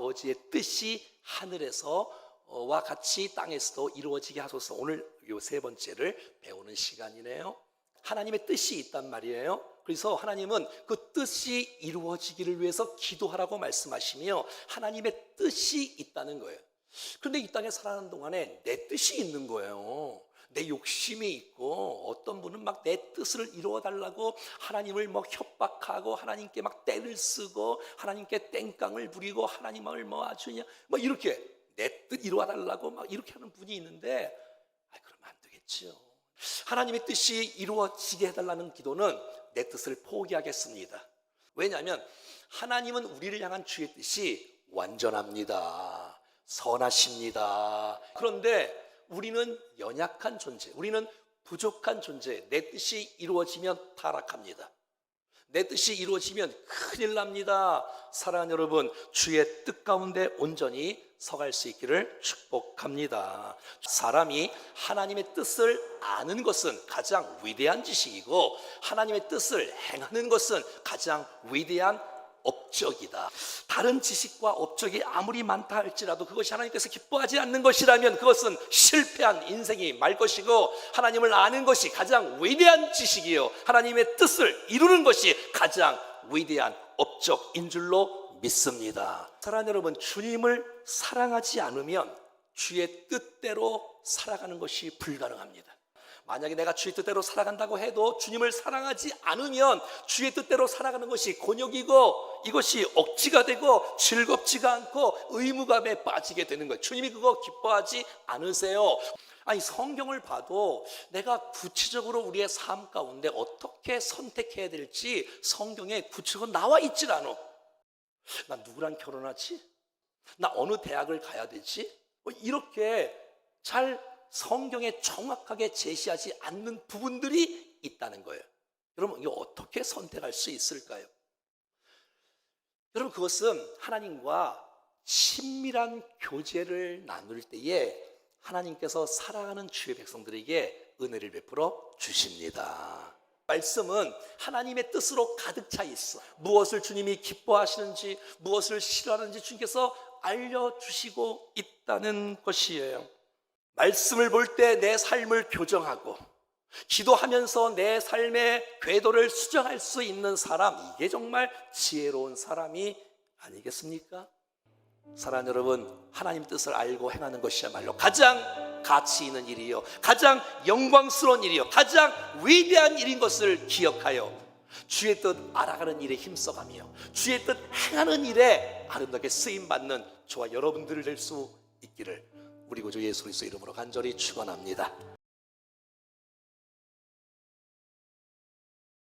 아버지의 뜻이 하늘에서 와 같이 땅에서도 이루어지게 하소서. 오늘 요 세 번째를 배우는 시간이네요. 하나님의 뜻이 있단 말이에요. 그래서 하나님은 그 뜻이 이루어지기를 위해서 기도하라고 말씀하시며 하나님의 뜻이 있다는 거예요. 그런데 이 땅에 살아가는 동안에 내 뜻이 있는 거예요. 내 욕심이 있고 어떤 분은 막 내 뜻을 이루어 달라고 하나님을 뭐 협박하고 하나님께 막 떼를 쓰고 하나님께 땡깡을 부리고 하나님을 뭐 아주 뭐 이렇게 내 뜻 이루어 달라고 막 이렇게 하는 분이 있는데 아 그러면 안 되겠지요. 하나님의 뜻이 이루어지게 해달라는 기도는 내 뜻을 포기하겠습니다. 왜냐하면 하나님은 우리를 향한 주의 뜻이 완전합니다. 선하십니다. 그런데 우리는 연약한 존재, 우리는 부족한 존재, 내 뜻이 이루어지면 타락합니다. 내 뜻이 이루어지면 큰일 납니다. 사랑하는 여러분, 주의 뜻 가운데 온전히 서갈 수 있기를 축복합니다. 사람이 하나님의 뜻을 아는 것은 가장 위대한 지식이고 하나님의 뜻을 행하는 것은 가장 위대한 업적이다. 다른 지식과 업적이 아무리 많다 할지라도 그것이 하나님께서 기뻐하지 않는 것이라면 그것은 실패한 인생이 말 것이고 하나님을 아는 것이 가장 위대한 지식이요. 하나님의 뜻을 이루는 것이 가장 위대한 업적인 줄로 믿습니다. 사랑하는 여러분, 주님을 사랑하지 않으면 주의 뜻대로 살아가는 것이 불가능합니다. 만약에 내가 주의 뜻대로 살아간다고 해도 주님을 사랑하지 않으면 주의 뜻대로 살아가는 것이 곤욕이고 이것이 억지가 되고 즐겁지가 않고 의무감에 빠지게 되는 거예요. 주님이 그거 기뻐하지 않으세요. 아니 성경을 봐도 내가 구체적으로 우리의 삶 가운데 어떻게 선택해야 될지 성경에 구체적으로 나와 있질 않아. 나 누구랑 결혼하지? 나 어느 대학을 가야 되지? 뭐 이렇게 잘 성경에 정확하게 제시하지 않는 부분들이 있다는 거예요. 여러분, 이거 어떻게 선택할 수 있을까요? 여러분, 그것은 하나님과 친밀한 교제를 나눌 때에 하나님께서 사랑하는 주의 백성들에게 은혜를 베풀어 주십니다. 말씀은 하나님의 뜻으로 가득 차 있어. 무엇을 주님이 기뻐하시는지, 무엇을 싫어하는지 주님께서 알려주시고 있다는 것이에요. 말씀을 볼 때 내 삶을 교정하고 기도하면서 내 삶의 궤도를 수정할 수 있는 사람 이게 정말 지혜로운 사람이 아니겠습니까? 사랑하는 여러분 하나님 뜻을 알고 행하는 것이야말로 가장 가치 있는 일이요 가장 영광스러운 일이요 가장 위대한 일인 것을 기억하여 주의 뜻 알아가는 일에 힘써가며 주의 뜻 행하는 일에 아름답게 쓰임 받는 저와 여러분들을 될 수 있기를 우리 구주 예수 그리스도 이름으로 간절히 축원합니다.